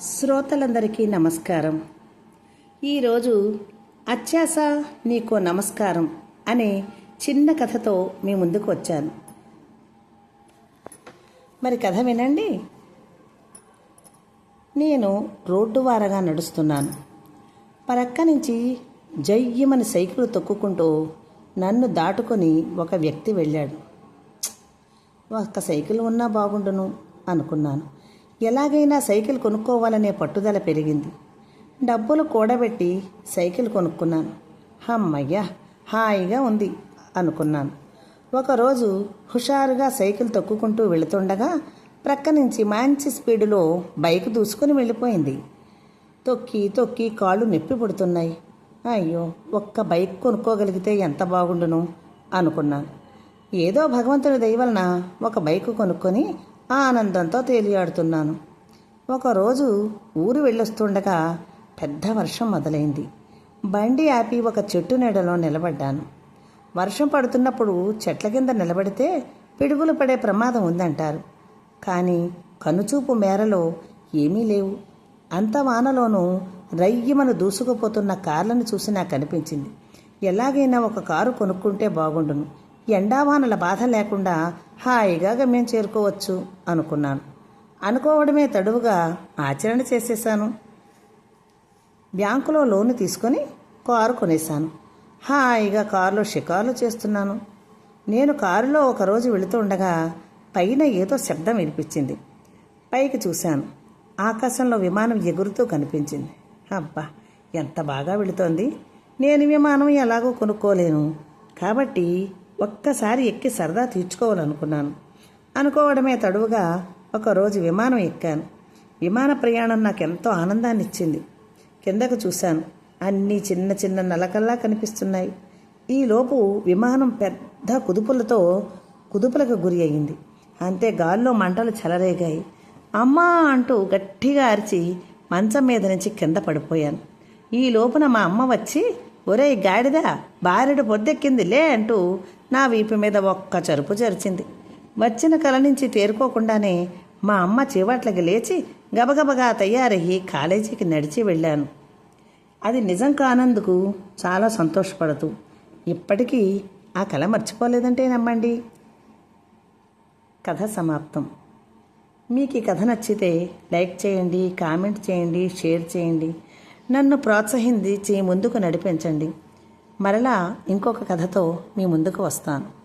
శ్రోతలందరికీ నమస్కారం. ఈరోజు అత్యాస నీకో నమస్కారం అనే చిన్న కథతో మీ ముందుకు వచ్చాను. మరి కథ వినండి. నేను రోడ్డు వారగా నడుస్తున్నాను. పరక్క నుంచి జయ్యమని సైకిల్ తొక్కుకుంటూ నన్ను దాటుకొని ఒక వ్యక్తి వెళ్ళాడు. ఒక్క సైకిల్ ఉన్నా బాగుండును అనుకున్నాను. ఎలాగైనా సైకిల్ కొనుక్కోవాలనే పట్టుదల పెరిగింది. డబ్బులు కూడబెట్టి సైకిల్ కొనుక్కున్నాను. అమ్మయ్యా హాయిగా ఉంది అనుకున్నాను. ఒకరోజు హుషారుగా సైకిల్ తొక్కుకుంటూ వెళుతుండగా ప్రక్క నుంచి మంచి స్పీడులో బైక్ దూసుకొని వెళ్ళిపోయింది. తొక్కి తొక్కి కాళ్ళు నొప్పి పుడుతున్నాయి. అయ్యో ఒక్క బైక్ కొనుక్కోగలిగితే ఎంత బాగుండును అనుకున్నాను. ఏదో భగవంతుడి దయవలన ఒక బైక్ కొనుక్కొని ఆనందంతో తేలియాడుతున్నాను. ఒకరోజు ఊరు వెళ్ళొస్తుండగా పెద్ద వర్షం మొదలైంది. బండి ఆపి ఒక చెట్టు నీడలో నిలబడ్డాను. వర్షం పడుతున్నప్పుడు చెట్ల కింద నిలబడితే పిడుగులు పడే ప్రమాదం ఉందంటారు. కానీ కనుచూపు మేరలో ఏమీ లేవు. అంత వానలోనూ రయ్యమను దూసుకుపోతున్న కార్లను చూసి నాకు అనిపించింది. ఎలాగైనా ఒక కారు కొనుక్కుంటే బాగుండును. ఎండావానల బాధ లేకుండా హాయిగా గమ్యం చేరుకోవచ్చు అనుకున్నాను. అనుకోవడమే తడువుగా ఆచరణ చేసేసాను బ్యాంకులో లోను తీసుకొని కారు కొనేశాను. హాయిగా కారులో షికార్లు చేస్తున్నాను. నేను కారులో ఒకరోజు వెళుతుండగా పైన ఏదో శబ్దం వినిపించింది. పైకి చూశాను. ఆకాశంలో విమానం ఎగురుతూ కనిపించింది. అబ్బా ఎంత బాగా వెళుతోంది. నేను విమానం ఎలాగో కొనుక్కోలేను. కాబట్టి ఒక్కసారి ఎక్కి సరదా తీర్చుకోవాలనుకున్నాను. అనుకోవడమే తడువుగా ఒకరోజు విమానం ఎక్కాను. విమాన ప్రయాణం నాకు ఎంతో ఆనందాన్ని ఇచ్చింది కిందకు చూశాను. అన్నీ చిన్న చిన్న నలకల్లా కనిపిస్తున్నాయి. ఈలోపు విమానం పెద్ద కుదుపులతో కుదుపులకు గురి అయింది. అంతే గాల్లో మంటలు చెలరేగాయి. అమ్మా అంటూ గట్టిగా అరిచి మంచం మీద నుంచి కింద పడిపోయాను. ఈ లోపున మా అమ్మ వచ్చి ఒరేయ్ గాడిద బారెడు పొద్దెక్కింది లే అంటూ నా వీపు మీద ఒక్క చరుపు చరిచింది. వచ్చిన కల నుంచి తేరుకోకుండానే మా అమ్మ చీవాట్లకి లేచి గబగబగా తయారయ్యి కాలేజీకి నడిచి వెళ్ళాను. అది నిజం కానందుకు చాలా సంతోషపడుతూ ఇప్పటికీ ఆ కళ మర్చిపోలేదంటే నమ్మండి. కథ సమాప్తం. మీకు ఈ కథ నచ్చితే లైక్ చేయండి కామెంట్ చేయండి షేర్ చేయండి. నన్ను ప్రోత్సహించి ముందుకు నడిపించండి. మరలా ఇంకొక కథతో మీ ముందుకు వస్తాను.